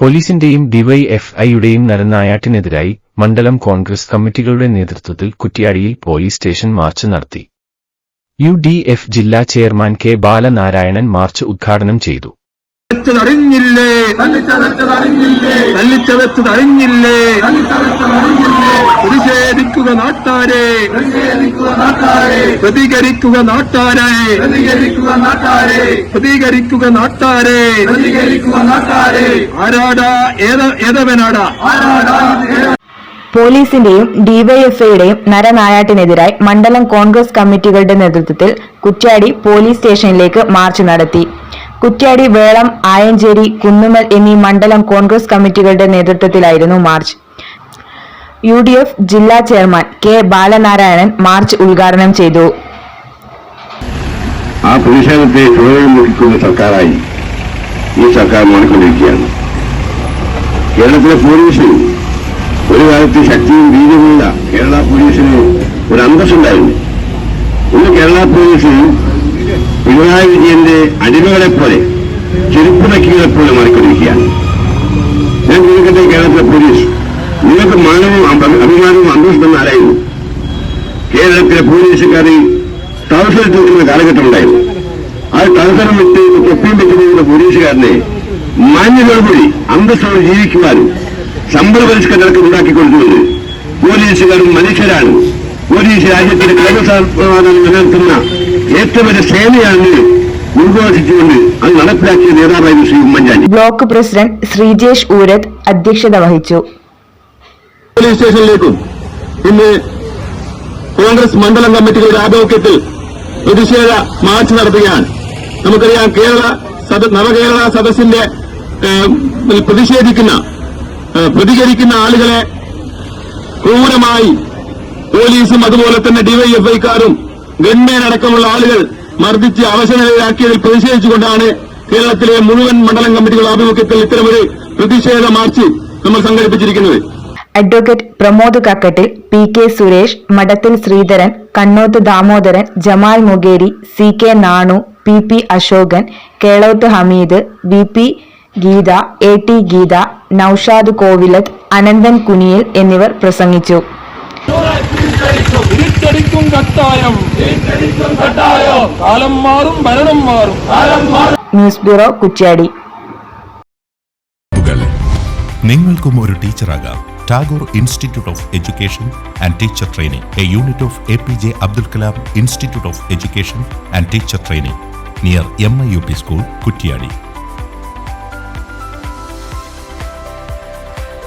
പോലീസിന്റെയും ഡിവൈഎഫ്ഐയുടെയും നരനായാട്ടിനെതിരായി മണ്ഡലം കോൺഗ്രസ് കമ്മിറ്റികളുടെ നേതൃത്വത്തിൽ കുറ്റിയാടിയിൽ പോലീസ് സ്റ്റേഷൻ മാർച്ച് നടത്തി. യു ഡി എഫ് ജില്ലാ ചെയർമാൻ കെ ബാലനാരായണൻ മാർച്ച് ഉദ്ഘാടനം ചെയ്തു. അറിഞ്ഞില്ലേ തല്ലിച്ചതച്ചതറിഞ്ഞില്ലേ പ്രതിഷേധിക്കുക നാട്ടാരെ. പ്രതികരിക്കുക നാട്ടാരെ. പ്രതികരിക്കുക നാട്ടാരെ. ആരാടാ? ഏത ഏതവനാടാ? പോലീസിന്റെയും ഡിവൈഎഫ്ഐയുടെയും നരനായാട്ടിനെതിരായി മണ്ഡലം കോൺഗ്രസ് കമ്മിറ്റികളുടെ നേതൃത്വത്തിൽ കുറ്റ്യാടി പോലീസ് സ്റ്റേഷനിലേക്ക് മാർച്ച് നടത്തി. കുറ്റ്യാടി വേളം ആയഞ്ചേരി കുന്നുമൽ എന്നീ മണ്ഡലം കോൺഗ്രസ് കമ്മിറ്റികളുടെ നേതൃത്വത്തിലായിരുന്നു മാർച്ച്. യു ഡി എഫ് ജില്ലാ ചെയർമാൻ കെ ബാലനാരായണൻ മാർച്ച് ഉദ്ഘാടനം ചെയ്തു. ആ പ്രതിഷേധത്തെ ചുവടുകൾ മുറിക്കുന്ന സർക്കാരായി ഈ സർക്കാർ മാറിക്കൊണ്ടിരിക്കുകയാണ്. കേരളത്തിലെ പോലീസിന് ഒരു കാലത്ത് ശക്തിയും വീര്യമുള്ള കേരള പോലീസിന് ഒരു അന്തസ്സുണ്ടായിരുന്നു. ഇന്ന് കേരള പോലീസ് പിണറായി വിജയന്റെ അടിമകളെപ്പോലെ ചെരുപ്പുനക്കികളെ പോലെ മാറിക്കൊണ്ടിരിക്കുകയാണ്. ഞാൻ ചോദിക്കട്ടെ കേരളത്തിലെ പോലീസ് നിങ്ങൾക്ക് മാനവും അഭ- അഭിമാനവും അന്തസ്സും ആരായിരുന്നു കേരളത്തിലെ പോലീസുകാരി ട്രൗസറിട്ട് നിൽക്കുന്ന കാലഘട്ടം ഉണ്ടായിരുന്നു ആ ട്രൗസറും വിട്ട് തൊപ്പിയും വെച്ചിരിക്കുന്ന പോലീസുകാരനെ മാന്യതോടുകൂടി അന്തസ്സോടെ ജീവിക്കുവാനും ശമ്പള പരിഷ്കരണമൊക്കെ ഉണ്ടാക്കി കൊടുത്തുകൊണ്ട് പോലീസുകാരും മനുഷ്യരാണ്. പോലീസ് രാജ്യത്തിന്റെ ക്രമസമാധാനം നിലനിർത്തുന്ന ഏറ്റവും വലിയ സേനയാണ് ഉദ്ഘോഷിച്ചുകൊണ്ട് അത് നടപ്പിലാക്കിയ നേതാവായിരുന്നു ശ്രീ ഉമ്മൻചാണ്ടി. ബ്ലോക്ക് പ്രസിഡന്റ് ശ്രീജേഷ് ഊരത് അധ്യക്ഷത വഹിച്ചു. പോലീസ് സ്റ്റേഷനിലേക്കും ഇന്ന് കോൺഗ്രസ് മണ്ഡലം കമ്മിറ്റികളുടെ ആഭിമുഖ്യത്തിൽ പ്രതിഷേധ മാർച്ച് നടത്തുകയാണ്. നമുക്കറിയാം കേരള നവകേരള സദസ്സിന്റെ പ്രതിഷേധിക്കുന്ന പ്രതികരിക്കുന്ന ആളുകളെ ക്രൂരമായി പോലീസും അതുപോലെ തന്നെ ഡിവൈഎഫ്ഐക്കാരും ഗൺമേൻ അടക്കമുള്ള ആളുകൾ മർദ്ദിച്ച് അവശനിലയിലാക്കിയതിൽ പ്രതിഷേധിച്ചുകൊണ്ടാണ് കേരളത്തിലെ മുഴുവൻ മണ്ഡലം കമ്മിറ്റികളുടെ ആഭിമുഖ്യത്തിൽ ഇത്തരമൊരു പ്രതിഷേധ മാർച്ച് നമ്മൾ സംഘടിപ്പിച്ചിരിക്കുന്നത്. Advocate Pramod Kakkattil P K Suresh Madathil Sreedharan Kannoth Damodaran Jamal Mugeri C K Nanu P P Ashokan Keloth Hameed B P Geetha A T Geetha Naushad Kovilath Ananthan Kuniyil എന്നിവർ പ്രസംഗിച്ചു. തിരിച്ചടിക്കും കട്ടായം. കാലം മാറും ഭരണം മാറും. News bureau Kuttiadi. നിങ്ങൾക്കും ഒരു ടീച്ചറാകാം. Tagore institute of education and teacher training. A unit of A P J Abdul Kalam institute of education and teacher training. Near M I U P school Kuttiadi.